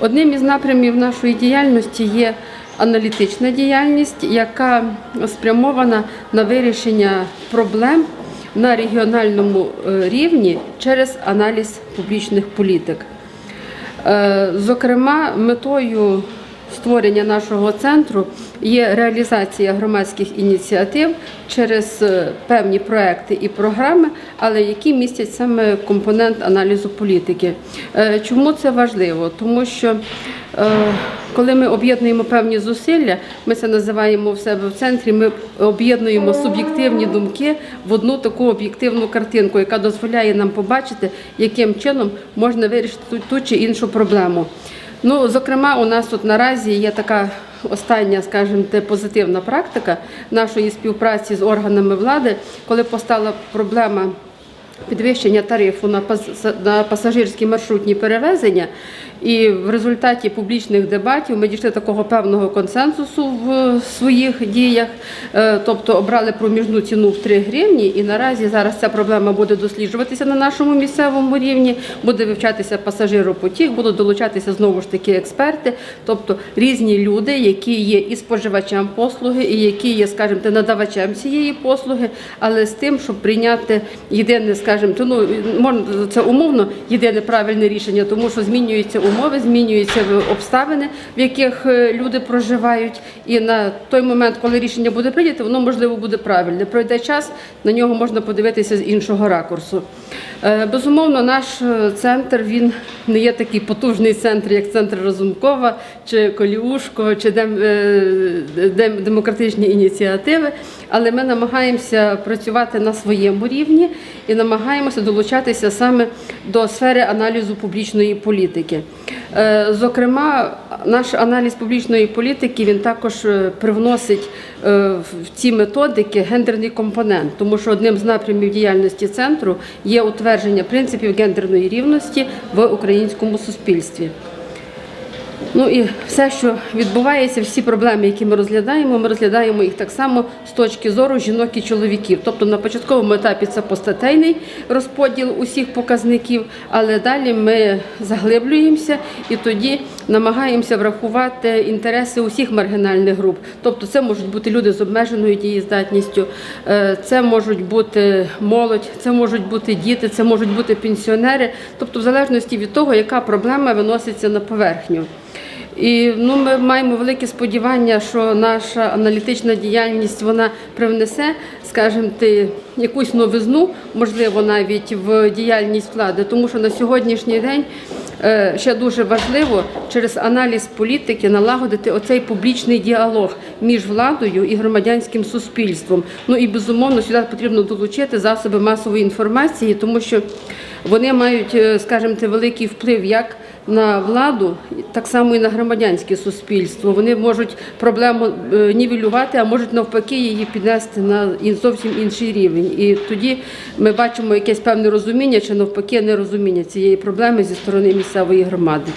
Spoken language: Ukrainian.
Одним із напрямів нашої діяльності є аналітична діяльність, яка спрямована на вирішення проблем на регіональному е, рівні через аналіз публічних політик. Е, Зокрема, метою створення нашого центру є реалізація громадських ініціатив через е, певні проекти і програми, але які містять саме компонент аналізу політики. Е, Чому це важливо? Тому що е, коли ми об'єднуємо певні зусилля, ми це називаємо в себе в центрі. Ми об'єднуємо суб'єктивні думки в одну таку об'єктивну картинку, яка дозволяє нам побачити, яким чином можна вирішити ту, ту чи іншу проблему. Ну, зокрема, у нас тут наразі є така остання, скажімо, позитивна практика нашої співпраці з органами влади, коли постала проблема підвищення тарифу на пасажирські маршрутні перевезення. І в результаті публічних дебатів ми дійшли такого певного консенсусу в своїх діях, Е, тобто обрали проміжну ціну в 3 гривні. І наразі зараз ця проблема буде досліджуватися на нашому місцевому рівні, буде вивчатися пасажиропотік, будуть долучатися знову ж таки експерти, тобто різні люди, які є і споживачем послуги, і які є, скажімо, надавачем цієї послуги, але з тим, щоб прийняти єдине, скажімо, то, ну можна це умовно єдине правильне рішення, тому що змінюються умови, змінюються обставини, в яких е, люди проживають. І на той момент, коли рішення буде прийнято, воно можливо буде правильне. Пройде час, на нього можна подивитися з іншого ракурсу. Е, Безумовно, наш е, центр він не є такий потужний центр, як центр Разумкова чи Коліушко, чи Дем- Дем- демократичні ініціативи, але ми намагаємося працювати на своєму рівні і намагаємося долучатися саме до сфери аналізу публічної політики. Е, Зокрема, наш аналіз публічної політики він також е, привносить е, в ці методики гендерний компонент, тому що одним з напрямів діяльності центру є утвердження принципів гендерної рівності в українському суспільстві. Ну і все, що відбувається, всі проблеми, які ми розглядаємо, ми розглядаємо їх так само з точки зору жінок і чоловіків. Тобто на початковому етапі це постатейний розподіл усіх показників, але далі ми заглиблюємося і тоді намагаємося врахувати інтереси усіх маргінальних груп. Тобто це можуть бути люди з обмеженою дієздатністю, е, це можуть бути молодь, це можуть бути діти, це можуть бути пенсіонери. Тобто, в залежності від того, яка проблема виноситься на поверхню. І ну, ми маємо велике сподівання, що наша аналітична діяльність вона привнесе, скажімо, ти, якусь новизну, можливо, навіть в діяльність влади, тому що на сьогоднішній день ще дуже важливо через аналіз політики налагодити оцей публічний діалог між владою і громадянським суспільством. Ну і безумовно сюди потрібно долучити засоби масової інформації, тому що вони мають, е, скажімо, те, великий вплив як на владу, так само і на громадянське суспільство. Вони можуть проблему е, нівелювати, а можуть навпаки її піднести на зовсім інший рівень. І тоді ми бачимо якесь певне розуміння чи навпаки нерозуміння цієї проблеми зі сторони місцевої громади.